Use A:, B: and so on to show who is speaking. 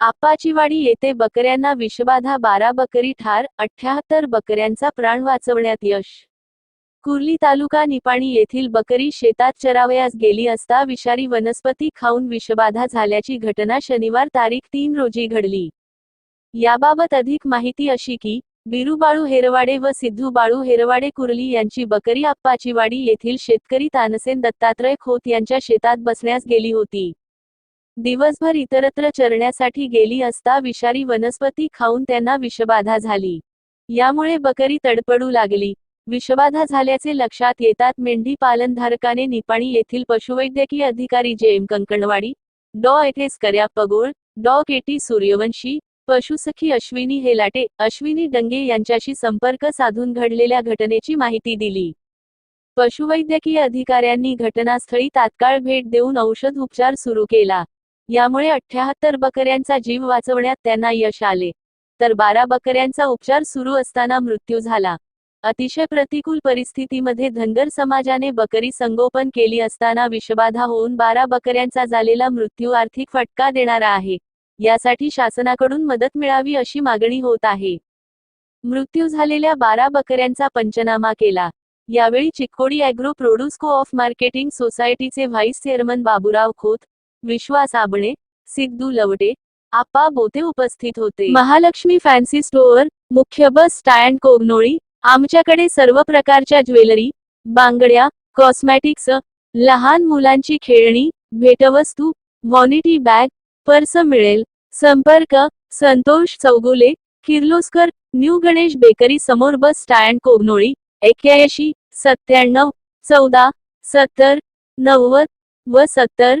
A: आप्पाचीवाडी येथे बकऱ्यांना विषबाधा बारा बकरी ठार अठ्याहत्तर बकऱ्यांचा प्राण वाचवण्यात यश. कुर्ली तालुका निपाणी येथील बकरी शेतात चरावयास गेली असता विषारी वनस्पती खाऊन विषबाधा झाल्याची घटना शनिवार तारीख तीन रोजी घडली. याबाबत अधिक माहिती अशी की बिरू बाळू हेरवाडे व सिद्धू बाळू हेरवाडे कुर्ली यांची बकरी आप्पाचीवाडी येथील शेतकरी तानसेन दत्तात्रय खोत यांच्या शेतात बसण्यास गेली होती. दिवसभर इतरत्र चरण्यासाठी गेली असता विषारी वनस्पती खाऊन त्यांना विषबाधा झाली. यामुळे बकरी तडपडू लागली. विषबाधा झाल्याचे लक्षात येतात मेंढी पालनधारकाने निपाणी येथील पशुवैद्यकीय अधिकारी जे एम कंकणवाडी डॉ एस कर्या पगोळ डॉ केटी सूर्यवंशी पशुसखी अश्विनी हेलाटे अश्विनी डंगे यांच्याशी संपर्क साधून घडलेल्या घटनेची माहिती दिली. पशुवैद्यकीय अधिकाऱ्यांनी घटनास्थळी तात्काळ भेट देऊन औषध उपचार सुरू केला. यामुळे अठ्याहत्तर बकऱ्यांचा जीव वाचवण्यात त्यांना यश आले. तर बारा बकऱ्यांचा उपचार सुरू असताना मृत्यू झाला. अतिशय प्रतिकूल परिस्थितीमध्ये धनगर समाजाने बकरी संगोपन केली असताना विषबाधा होऊन बारा बकऱ्यांचा झालेला मृत्यू आर्थिक फटका देणारा आहे. यासाठी शासनाकडून मदत मिळावी अशी मागणी होत आहे. मृत्यू झालेल्या बारा बकऱ्यांचा पंचनामा केला. यावेळी Chikkodi agro produce co-op marketing सोसायटीचे व्हाईस चेअरमन बाबुराव खोत विश्वास आबणे सिद्धू लवटे आप्पा बोते उपस्थित होते. महालक्ष्मी फॅन्सी स्टोअर मुख्य बस स्टँड कोगनोळी आमच्याकडे सर्व प्रकारच्या ज्वेलरी बांगड्या कॉस्मॅटिक्स लहान मुलांची खेळणी भेटवस्तू व्हॉनिटी बॅग पर्स मिळेल. संपर्क संतोष चौगुले किर्लोस्कर न्यू गणेश बेकरी समोर बस स्टँड कोगनोळी एक्क्याऐंशी सत्त्याण्णव चौदा सत्तर नव्वद व सत्तर